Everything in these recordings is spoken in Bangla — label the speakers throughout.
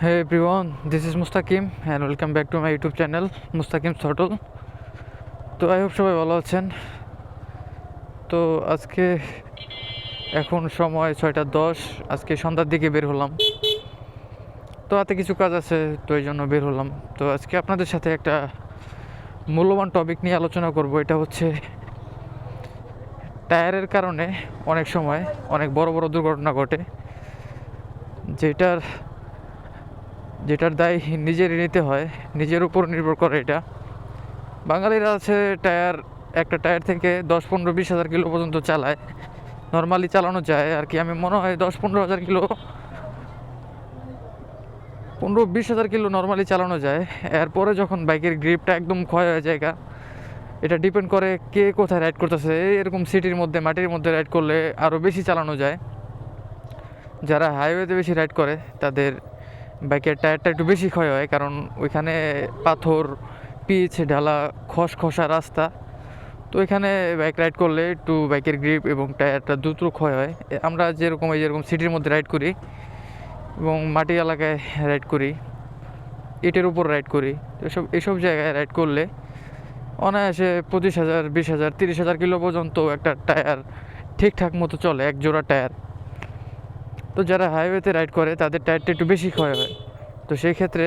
Speaker 1: Hey everyone, this is Mustakim and welcome back to my YouTube channel Mustakim Throttle. তো আই হোপ সবাই ভালো আছেন। তো আজকে এখন সময় ছয়টা দশ আজকে সন্ধ্যার দিকে বের হলাম। তো হাতে কিছু কাজ আছে তো এই জন্য বের হলাম। তো আজকে আপনাদের সাথে একটা মূল্যবান টপিক নিয়ে আলোচনা করব এটা হচ্ছে টায়ারের কারণে অনেক সময় অনেক বড় বড় দুর্ঘটনা ঘটে যেটার যেটার দায় নিজেরই নিতে হয়, নিজের উপর নির্ভর করে এটা। বাঙালিরা আছে টায়ার, একটা টায়ার থেকে দশ পনেরো বিশ হাজার কিলো পর্যন্ত চালায়। নর্মালি চালানো যায়, আর কি আমি মনে হয় দশ পনেরো হাজার কিলো, পনেরো বিশ হাজার কিলো নর্মালি চালানো যায়। এরপরে যখন বাইকের গ্রিপটা একদম ক্ষয় হয়ে যায় এটা ডিপেন্ড করে কে কোথায় রাইড করতেছে। এরকম সিটির মধ্যে, মাটির মধ্যে রাইড করলে আরও বেশি চালানো যায়। যারা হাইওয়েতে বেশি রাইড করে, তাদের বাইকের টায়ারটা একটু বেশি ক্ষয় হয়, কারণ ওইখানে পাথর, পিচ, ঢালা, খসখসা রাস্তা। তো এখানে বাইক রাইড করলে একটু বাইকের গ্রিপ এবং টায়ারটা দ্রুত ক্ষয় হয়। আমরা যেরকম, এই যেরকম সিটির মধ্যে রাইড করি এবং মাটি এলাকায় রাইড করি, ইটের উপর রাইড করি এসব এসব জায়গায় রাইড করলে অনায়াসে পঁচিশ হাজার, বিশ হাজার, তিরিশ হাজার কিলো পর্যন্ত একটা টায়ার ঠিকঠাক মতো চলে এক জোড়া টায়ার। তো যারা হাইওয়েতে রাইড করে, তাদের টায়ারটা একটু বেশি ক্ষয় হয়। তো সেই ক্ষেত্রে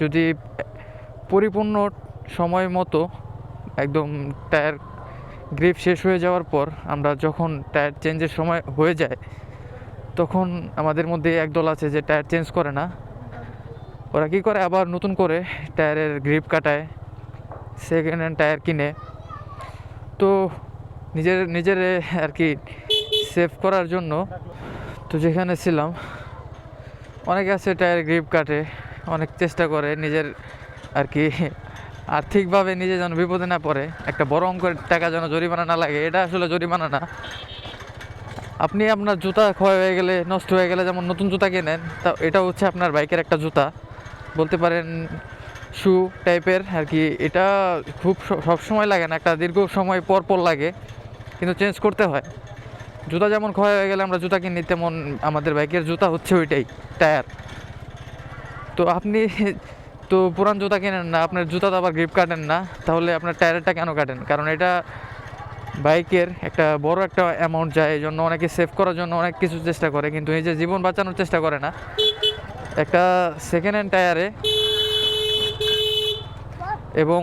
Speaker 1: যদি পরিপূর্ণ সময় মতো একদম টায়ার গ্রিপ শেষ হয়ে যাওয়ার পর আমরা যখন টায়ার চেঞ্জের সময় হয়ে যায়, তখন আমাদের মধ্যে একদল আছে যে টায়ার চেঞ্জ করে না। ওরা কী করে? আবার নতুন করে টায়ারের গ্রিপ কাটায় সেকেন্ড হ্যান্ড টায়ার কিনে। তো নিজের নিজের আর কি সেভ করার জন্য তো যেখানে ছিলাম, অনেকে আছে টায়ার গ্রিপ কাটে, অনেক চেষ্টা করে নিজের আর কি আর্থিকভাবে নিজে যেন বিপদে না পড়ে, একটা বড় অঙ্কের টাকা যেন জরিমানা না লাগে, এটা আসলে জরিমানা না। আপনি আপনার জুতা ক্ষয় হয়ে গেলে, নষ্ট হয়ে গেলে যেমন নতুন জুতা কেনেন, তা এটা হচ্ছে আপনার বাইকের একটা জুতা। বলতে পারেন শু টাইপের আর কি, এটা খুব স- সব সময় লাগে না, একটা দীর্ঘ সময় পর পর লাগে, কিন্তু চেঞ্জ করতে হয়। জুতা যেমন ক্ষয় হয়ে গেলে আমরা জুতা কিনি, তেমন আমাদের বাইকের জুতা হচ্ছে ওইটাই, টায়ার। তো আপনি তো পুরান জুতা কেনেন না, আপনার জুতা তো আবার গ্রিপ কাটেন না, তাহলে আপনার টায়ারটা কেন কাটেন? কারণ এটা বাইকের একটা বড় একটা অ্যামাউন্ট যায়, এই জন্য অনেকে সেভ করার জন্য অনেক কিছু চেষ্টা করে, কিন্তু এই যে জীবন বাঁচানোর চেষ্টা করে না। একটা সেকেন্ড হ্যান্ড টায়ারে এবং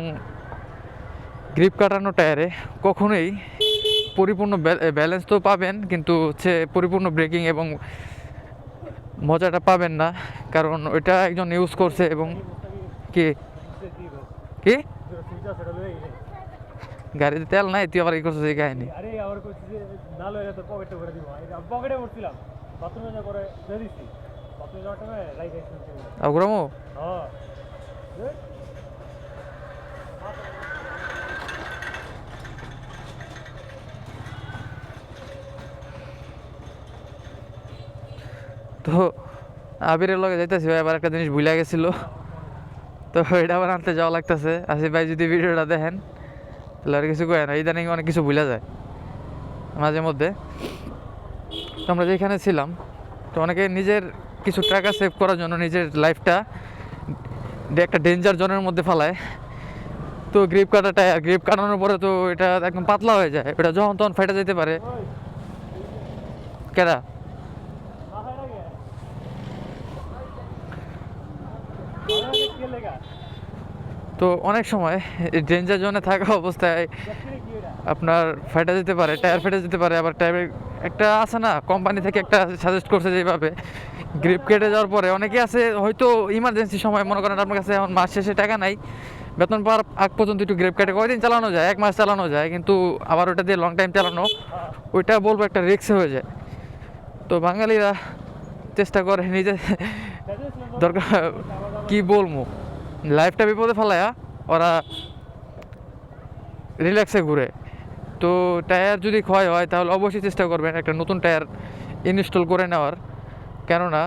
Speaker 1: গ্রিপ কাটানো টায়ারে কখনোই পরিপূর্ণ ব্যালেন্স তো পাবেন কিন্তু হচ্ছে পরিপূর্ণ ব্রেকিং এবং মজাটা পাবেন না কারণ ওইটা একজন ইউজ করছে এবং কি? কি? গাড়িতে তেল নাই তুই আবার কি করছিস এই কাহিনী?
Speaker 2: আরে আবার কইছি যে না লইলে তো পকেটে করে দিব। পকেটে ভরছিলাম। বাথরুমে যা করে দিয়ে দিছি। বাথরুমে যাওয়ার টাইমে লাইট আইসি
Speaker 1: আগ্রামো
Speaker 2: হ্যাঁ।
Speaker 1: তো আবিরের লগে যাইতেছি ভাই, আবার একটা জিনিস ভুলে গেছিল। তো এটা আবার আনতে যাওয়া লাগতেছে। আসিফ ভাই যদি ভিডিওটা দেখেন, তাহলে আর কিছু কয় না, ইদানিং অনেক কিছু ভুলে যায় মাঝে মধ্যে। তো আমরা যেখানে ছিলাম, তো অনেকে নিজের কিছু টাকা সেভ করার জন্য নিজের লাইফটা একটা ডেঞ্জার জোনের মধ্যে ফেলায়। তো গ্রিপ কাটাটা গ্রিপ কাটানোর পরে তো এটা একদম পাতলা হয়ে যায়। এটা যখন তখন ফেটে যেতে পারে। কেডা
Speaker 2: মাথায় লাগে মাথায় লাগে কে লেগা
Speaker 1: তো অনেক সময় ডেঞ্জার জোনে থাকা অবস্থায় আপনার ফেটে যেতে পারে টায়ার ফেটে যেতে পারে, আবার টায়ারের একটা আছে না কোম্পানি থেকে একটা সাজেস্ট করছে যেভাবে। গ্রিপ কেটে যাওয়ার পরে অনেকে আছে, হয়তো ইমার্জেন্সি সময়, মনে করেন আপনার কাছে এখন মাস শেষে টাকা নাই, বেতন পাওয়ার আগ পর্যন্ত একটু গ্রিপ কেটে, কয়দিন চালানো যায়, এক মাস চালানো যায়, কিন্তু আবার ওটা দিয়ে লং টাইম চালানো, ওইটা বলব একটা রিক্সে হয়ে যায়। তো বাঙালিরা চেষ্টা করে নিজে দরকার, কি বলব লাইফটা বিপদে ফেলায়া, ওরা রিল্যাক্সে ঘুরে। তো টায়ার যদি ক্ষয় হয়, তাহলে অবশ্যই চেষ্টা করবেন একটা নতুন টায়ার ইনস্টল করে নেওয়ার। কেননা,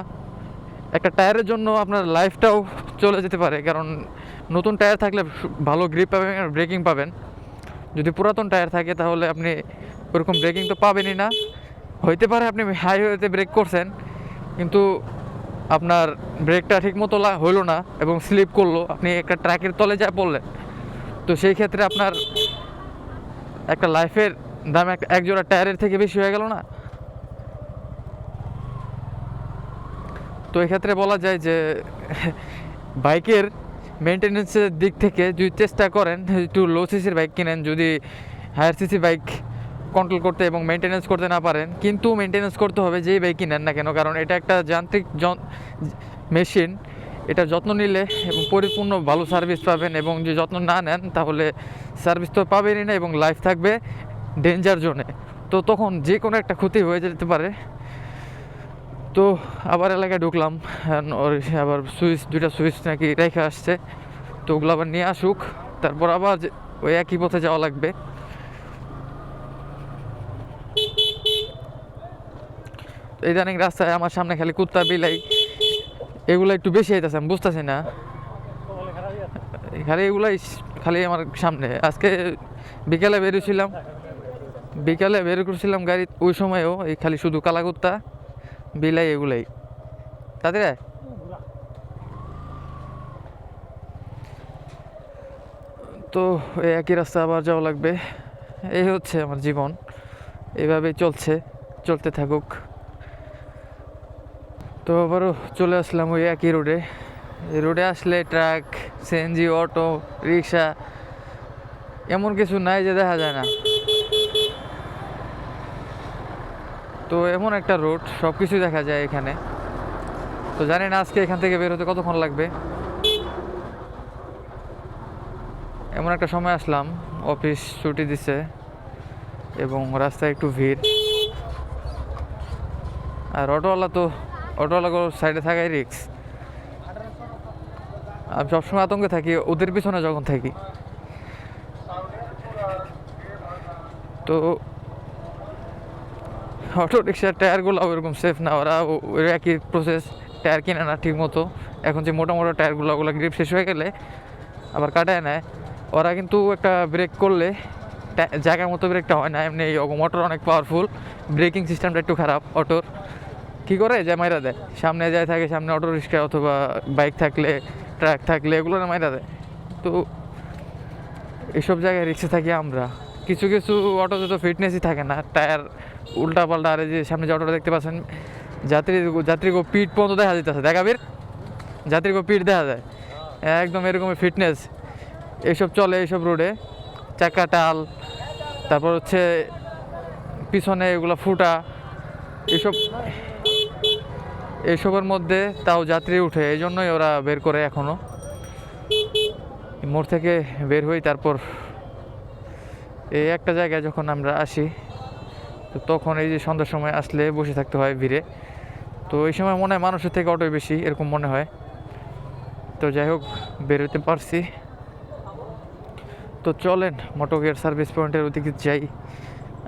Speaker 1: একটা টায়ারের জন্য আপনার লাইফটাও চলে যেতে পারে। কারণ নতুন টায়ার থাকলে ভালো গ্রিপ পাবেন আর ব্রেকিং পাবেন। যদি পুরাতন টায়ার থাকে, তাহলে আপনি ওরকম ব্রেকিং তো পাবেনই না। হইতে পারে আপনি হাইওয়েতে ব্রেক করছেন, কিন্তু আপনার ব্রেকটা ঠিক মতো হইল না এবং স্লিপ করল। আপনি একটা ট্র্যাকের তলে যা পড়লেন। তো সেই ক্ষেত্রে আপনার একটা লাইফের দাম এক জোড়া টায়ারের থেকে বেশি হয়ে গেল না? তো এক্ষেত্রে বলা যায় যে, বাইকের মেনটেনেন্সের দিক থেকে যদি চেষ্টা করেন একটু লো সিসির বাইক কিনেন, যদি হায়ার সিসি বাইক কন্ট্রোল করতে এবং মেনটেনেন্স করতে না পারেন, কিন্তু মেনটেনেন্স করতে হবে যেই বাইকই নেন না কেন, কারণ এটা একটা যান্ত্রিক মেশিন এটা যত্ন নিলে এবং পরিপূর্ণ ভালো সার্ভিস পাবেন এবং যে যত্ন না নেন, তাহলে সার্ভিস তো পাবেনই না এবং লাইফ থাকবে ডেঞ্জার জোনে তো তখন যে কোনো একটা ক্ষতি হয়ে যেতে পারে। তো আবার এলাকায় ঢুকলাম আবার সুইচ দুইটা সুইচ নাকি রেখে আসছে। তো ওগুলো আবার নিয়ে আসুক, তারপর আবার ওই একই পথে যাওয়া লাগবে। ইদানিং রাস্তায় আমার সামনে খালি কুত্তা বিলাই। এগুলো একটু বেশি আইতেছে, আমি বুঝতেছি না। খালি এগুলাই খালি আমার সামনে। আজকে বিকালে বেরিয়েছিলাম বিকালে বের করছিলাম গাড়ি ওই সময়ও, এই খালি শুধু কালা কুত্তা বিলাই এগুলাই। তাদের? তো এই একই রাস্তা আবার যাওয়া লাগবে। এই হচ্ছে আমার জীবন। এইভাবেই চলছে, চলতে থাকুক। তো আবারও চলে আসলাম ওই একই রোডে এই রোডে আসলে ট্রাক সিএনজি অটো রিক্সা এমন কিছু নাই যে দেখা যায় না। তো এমন একটা রোড সব কিছু দেখা যায় এখানে। তো জানি না আজকে এখান থেকে বের হতে কতক্ষণ লাগবে। এমন একটা সময় আসলাম অফিস ছুটি দিছে এবং রাস্তায় একটু ভিড়। আর অটোওয়ালা তো অটোওয়ালা সাইডে থাকাই রিক্স আমি সবসময় আতঙ্কে থাকি, ওদের পিছনে যখন থাকি। তো অটো রিক্সার টায়ারগুলো ওরকম সেফ না, ওরা ওই একই প্রসেস টায়ার কিনে না ঠিক মতো এখন যে মোটা মোটা টায়ারগুলো, ওগুলো গ্রিপ শেষ হয়ে গেলে আবার কাটায় নেয়। ওরা কিন্তু একটা ব্রেক করলে জায়গার মতো ব্রেকটা হয় না, এমনি মোটর অনেক পাওয়ারফুল ব্রেকিং সিস্টেমটা একটু খারাপ, অটোর। কী করে? যে মাইরা দেয়। সামনে যায় থাকে, সামনে অটো রিক্সা অথবা বাইক থাকলে ট্রাক থাকলে, এগুলো না মাইরা দেয়। তো এসব জায়গায় রিক্সে থাকি আমরা। কিছু কিছু অটোতে তো ফিটনেসই থাকে না। টায়ার উল্টা পাল্টা আর যে সামনে যে অটোটা দেখতে পাচ্ছেন, যাত্রী যাত্রীকে পিঠ পর্যন্ত দেখা যেতেছে দেখা বীর? যাত্রীকে পিঠ দেখা যায়। একদম এরকম ফিটনেস এইসব চলে এইসব রোডে চাকা টাল, তারপর হচ্ছে পিছনে এগুলো ফুটা। এসব এইসবের মধ্যে তাও যাত্রী উঠে, এই জন্যই ওরা বের করে এখনও। মোড় থেকে বের হই, তারপর এই একটা জায়গায় যখন আমরা আসি, তো তখন এই যে সন্ধ্যার সময় আসলে বসে থাকতে হয় ভিড়ে। তো এই সময় মনে হয় মানুষের থেকে অটোই বেশি, এরকম মনে হয়। তো যাই হোক, বেরোতে পারছি। তো চলেন, মোটকের সার্ভিস পয়েন্টের ওদিকে যাই।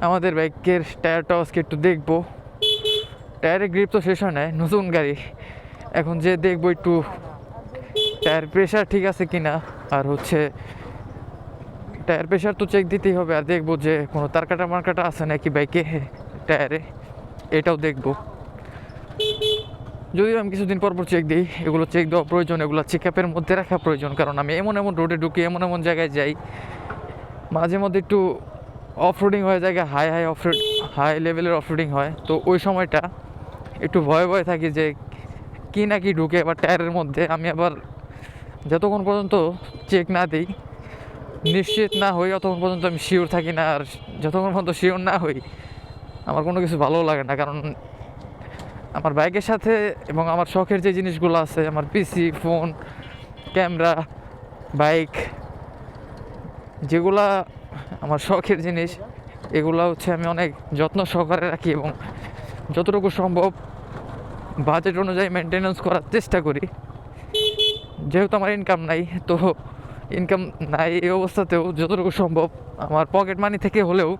Speaker 1: আমাদের বাইকের টায়ারটা আজকে একটু দেখব। টায়ারের গ্রিপ তো শেষ হয় নাই, নতুন গাড়ি। এখন যে দেখব একটু টায়ার প্রেশার ঠিক আছে কি না আর হচ্ছে টায়ার প্রেশার তো চেক দিতেই হবে, আর দেখব যে কোনো তার কাটা মার্কাটা আছে নাকি বাইকে টায়ারে এটাও দেখব। যদিও আমি কিছুদিন পর পর চেক দিই, এগুলো চেক দেওয়া প্রয়োজন, এগুলো চেক আপের মধ্যে রাখা প্রয়োজন, কারণ আমি এমন এমন রোডে ঢুকি, এমন এমন জায়গায় যাই, মাঝে মধ্যে একটু অফ রোডিং হয়ে জায়গায় হাই হাই অফ হাই লেভেলের অফ রোডিং হয়। তো ওই সময়টা একটু ভয়ে ভয়ে থাকি যে কি না কি ঢুকে আবার টায়ারের মধ্যে আমি আবার যতক্ষণ পর্যন্ত চেক না দিই, নিশ্চিত না হই অতক্ষণ পর্যন্ত আমি শিওর থাকি না আর যতক্ষণ পর্যন্ত শিওর না হই, আমার কোনো কিছু ভালো লাগে না। কারণ আমার বাইকের সাথে এবং আমার শখের যে জিনিসগুলো আছে, আমার পিসি ফোন ক্যামেরা বাইক যেগুলা আমার শখের জিনিস, এগুলো হচ্ছে আমি অনেক যত্ন সহকারে রাখি এবং যতটুকু সম্ভব বাজেট অনুযায়ী মেনটেনেন্স করার চেষ্টা করি। যেহেতু আমার ইনকাম নাই, তো ইনকাম নাই এই অবস্থাতেও যতটুকু সম্ভব আমার পকেট মানি থেকে হলেও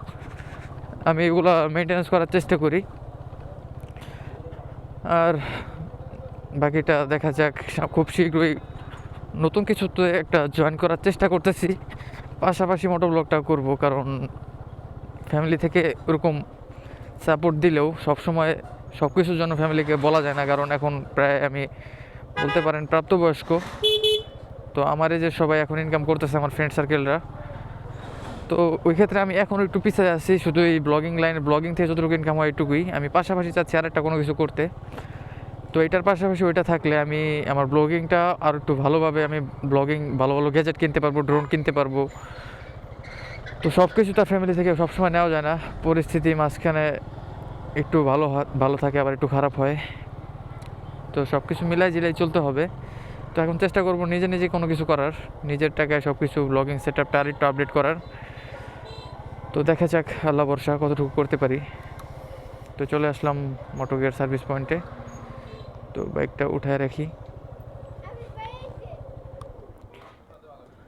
Speaker 1: আমি এগুলো মেনটেনেন্স করার চেষ্টা করি। আর বাকিটা দেখা যাক খুব শীঘ্রই নতুন কিছু তো একটা জয়েন করার চেষ্টা করতেছি। পাশাপাশি মোটো ব্লগটা করব, কারণ ফ্যামিলি থেকে ওরকম সাপোর্ট দিলেও সবসময় সব কিছুর জন্য ফ্যামিলিকে বলা যায় না, কারণ এখন প্রায় আমি বলতে পারেন প্রাপ্তবয়স্ক। তো আমার এই যে সবাই এখন ইনকাম করতেছে আমার ফ্রেন্ড সার্কেলরা তো ওই ক্ষেত্রে আমি এখন একটু পিছিয়ে আছি, শুধু এই ব্লগিং লাইনে ব্লগিং থেকে যতটুকু ইনকাম হয় এটুকুই আমি পাশাপাশি চাচ্ছি আর একটা কোনো কিছু করতে। তো এটার পাশাপাশি ওইটা থাকলে আমি আমার ব্লগিংটা আর একটু ভালোভাবে আমি ব্লগিং ভালো ভালো গ্যাজেট কিনতে পারব ড্রোন কিনতে পারব। তো সব কিছু তার ফ্যামিলি থেকে সবসময় নেওয়া যায় না। পরিস্থিতি মাঝখানে একটু ভালো ভালো থাকে, আবার একটু খারাপ হয়। তো সব কিছু মিলাই জিলাই চলতে হবে। তো এখন চেষ্টা করব নিজে নিজে কোনো কিছু করার, নিজের টাকায় সব কিছু ব্লগিং সেট আপটা আর একটু আপডেট করার। তো দেখা যাক, আল্লাহ বর্ষা কতটুকু করতে পারি। তো চলে আসলাম মোটো গিয়ার সার্ভিস পয়েন্টে তো বাইকটা উঠায় রাখি।